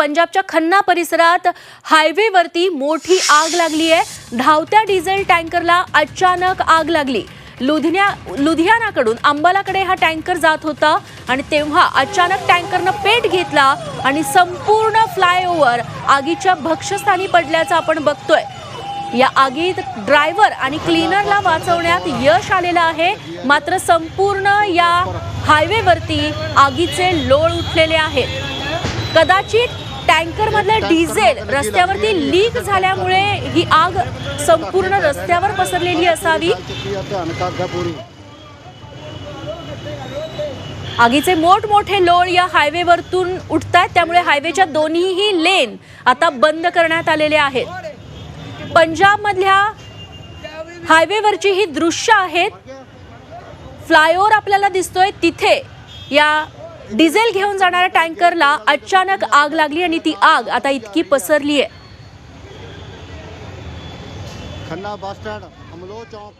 पंजाबच्या खन्ना परिसरात हायवेवरती मोठी आग लागली आहे. धावत्या डिझेल टँकरला अचानक आग लागली. लुधिया लुधियानाकडून अंबालाकडे हा टँकर जात होता आणि तेव्हा अचानक टँकरनं पेट घेतला आणि संपूर्ण फ्लायओव्हर आगीच्या भक्षस्थानी पडल्याचं आपण बघतोय. या आगीत ड्रायव्हर आणि क्लीनरला वाचवण्यात यश आलेलं आहे. मात्र संपूर्ण या हायवेवरती आगीचे लोळ उठलेले आहेत. कदाचित टँकर मधलं डिझेल रस्त्यावरती लीक झाल्यामुळे ही आग संपूर्ण रस्त्यावर पसरलेली असावी. आगीचे मोठमोठे लोळ या हायवेवरतून उठत आहेत त्यामुळे हायवेच्या दोन्हीही लेन आता बंद करण्यात आलेले आहेत. पंजाबमधल्या हायवेवरची ही दृश्य आहेत. फ्लायओव्हर आपल्याला दिसतोय तिथे या डिझेल घेऊन जाणाऱ्या टँकरला अचानक आग लागली आणि ती आग आता इतकी पसरली आहे खन्ना बस स्टँड अमलो चौक.